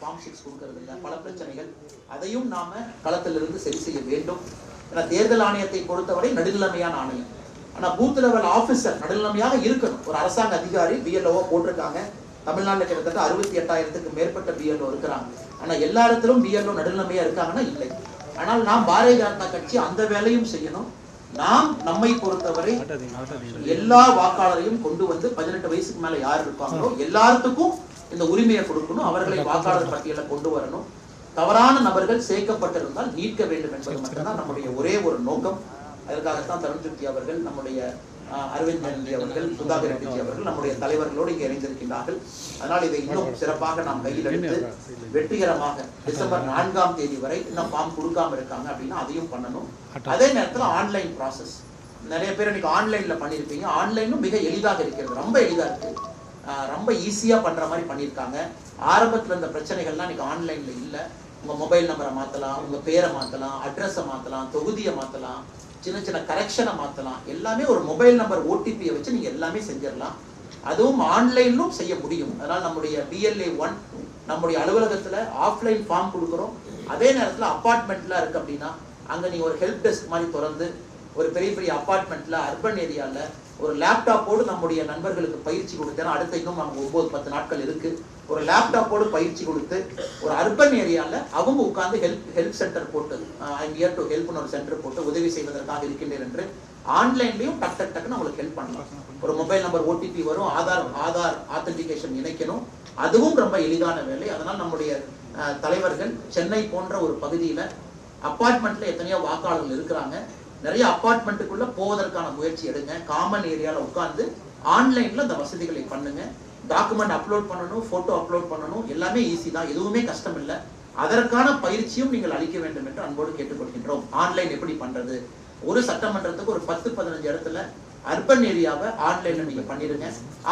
Form sheets கொடுக்கறது இல்ல பல பிரச்சனைகள். அதையும் நாம களத்திலிருந்து சரி செய்ய வேண்டும். ஏன்னா தேர்தல் ஆணையத்தை பொறுத்தவரை நடுநிலைமையான ஆணையம். ஆனா பூத் லெவல் ஆபீசர் நடுநிலைமையாக இருக்கணும். ஒரு அரசாங்க அதிகாரி பிஎல்ஓ போட்டிருக்காங்க. தமிழ்நாட்டில் கிட்டத்தட்ட அறுபத்தி எட்டாயிரத்துக்கு மேற்பட்ட பிஎல்ஓ இருக்கிறாங்க. ஆனா எல்லா இடத்திலும் பிஎல்ஓ நடுநிலைமையா இருக்காங்கன்னா இல்லை. ஆனால் நாம் பாரதிய ஜனதா கட்சி அந்த வேலையும் செய்யணும். நாம் நம்மை பொறுத்தவரை எல்லா வாக்காளரையும் கொண்டு வந்து பதினெட்டு வயசுக்கு மேல யார் இருப்பாங்களோ எல்லாத்துக்கும் இந்த உரிமையை கொடுக்கணும் அவர்களை வாக்காளர் பட்டியல கொண்டு வரணும். தவறான நபர்கள் சேர்க்கப்பட்டிருந்தால் நீக்க வேண்டும் என்பது மட்டும்தான் நம்முடைய ஒரே ஒரு நோக்கம். அதற்காகத்தான் தருண்ஜுப்தி அவர்கள் நம்முடைய அரவிந்த் ரெட்டி அவர்கள் சுதாகர் ரெட்டி அவர்கள் நம்முடைய தலைவர்களோடு இங்கே இணைந்திருக்கின்றார்கள். அதனால் இதை இன்னும் சிறப்பாக நாம் கையில் எடுத்து வெற்றிகரமாக டிசம்பர் நான்காம் தேதி வரை இன்னும் ஃபார்ம் கொடுக்காம இருக்காங்க அப்படின்னா அதையும் பண்ணணும். அதே நேரத்தில் ஆன்லைன் ப்ராசஸ் நிறைய பேர் இன்னைக்கு ஆன்லைன்ல பண்ணியிருப்பீங்க. ஆன்லைனும் மிக எளிதாக இருக்கிறது. ரொம்ப எளிதா இருக்கு. ரொம்ப ஈஸியாக பண்ணுற மாதிரி பண்ணியிருக்காங்க ஆரம்பத்தில் இருந்த பிரச்சனைகள்லாம் இன்றைக்கி ஆன்லைனில் இல்லை. உங்கள் மொபைல் நம்பரை மாற்றலாம் உங்கள் பேரை மாற்றலாம் அட்ரஸை மாற்றலாம் தொகுதியை மாற்றலாம் சின்ன சின்ன கரெக்ஷனை மாற்றலாம் எல்லாமே ஒரு மொபைல் நம்பர் ஓடிபியை வச்சு நீங்கள் எல்லாமே செஞ்சிடலாம். அதுவும் ஆன்லைன்லும் செய்ய முடியும். அதனால் நம்முடைய பிஎல்ஏ ஒன் நம்முடைய அலுவலகத்தில் ஆஃப்லைன் ஃபார்ம் கொடுக்குறோம். அதே நேரத்தில் அப்பார்ட்மெண்ட்லாம் இருக்குது அப்படின்னா அங்கே நீங்கள் ஒரு ஹெல்ப் டெஸ்க் மாதிரி திறந்து ஒரு பெரிய பெரிய அப்பார்ட்மெண்ட்ல அர்பன் ஏரியால ஒரு லேப்டாப்போடு நம்முடைய நண்பர்களுக்கு பயிற்சி கொடுத்தேன். அடுத்த இன்னும் நமக்கு ஒன்பது பத்து நாட்கள் இருக்கு. ஒரு லேப்டாப்போடு பயிற்சி கொடுத்து ஒரு அர்பன் ஏரியால அவங்க உட்கார்ந்து ஹெல்ப் ஹெல்ப் சென்டர் போட்டு ஐம் இயர் டு ஹெல்ப்னு ஒரு சென்டர் போட்டு உதவி செய்வதற்காக இருக்கின்றேன் என்று ஆன்லைன்லயும் டக் டக் டக்குன்னு அவங்களுக்கு ஹெல்ப் பண்ணலாம். ஒரு மொபைல் நம்பர் ஓடிபி வரும் ஆதார் ஆதார் ஆத்தன்டிகேஷன் இணைக்கணும். அதுவும் ரொம்ப எளிதான வேலை. அதனால் நம்முடைய uh, தலைவர்கள் சென்னை போன்ற ஒரு பகுதியில் அப்பார்ட்மெண்ட்ல எத்தனையோ வாக்காளர்கள் இருக்கிறாங்க. நிறைய அப்பார்ட்மெண்ட்டுக்குள்ள போவதற்கான முயற்சி எடுங்க. காமன் ஏரியாவில் உட்காந்து ஆன்லைன்ல அந்த வசதிகளை பண்ணுங்க. டாக்குமெண்ட் அப்லோட் பண்ணணும் போட்டோ அப்லோட் பண்ணணும். எல்லாமே ஈஸி தான். எதுவுமே கஷ்டம் இல்லை. அதற்கான பயிற்சியும் நீங்கள் அளிக்க வேண்டும் என்று அன்போடு கேட்டுக்கொள்கின்றோம். ஆன்லைன் எப்படி பண்றது? ஒரு சட்டமன்றத்துக்கு ஒரு பத்து பதினஞ்சு இடத்துல அர்பன் ஏரியாவை ஆன்லைன்ல நீங்க பண்ணிருங்க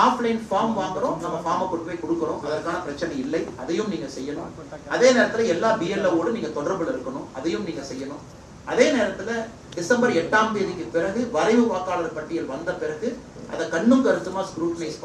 ஆஃப்லைன் ஃபார்ம் வாங்குறோம். நம்ம ஃபார்மை கொண்டு போய் கொடுக்குறோம். அதற்கான பிரச்சனை இல்லை. அதையும் நீங்க செய்யணும். அதே நேரத்துல எல்லா பிஎல்ஓடு நீங்க தொடர்புல இருக்கணும். அதையும் நீங்க செய்யணும். அதே நேரத்துல டிசம்பர் எட்டாம் தேதிக்கு பிறகு வரைவு வாக்காளர் பட்டியல் வந்த பிறகு அதை கண்ணும் கருத்துமா ஸ்க்ரூட்டனைஸ் பண்ண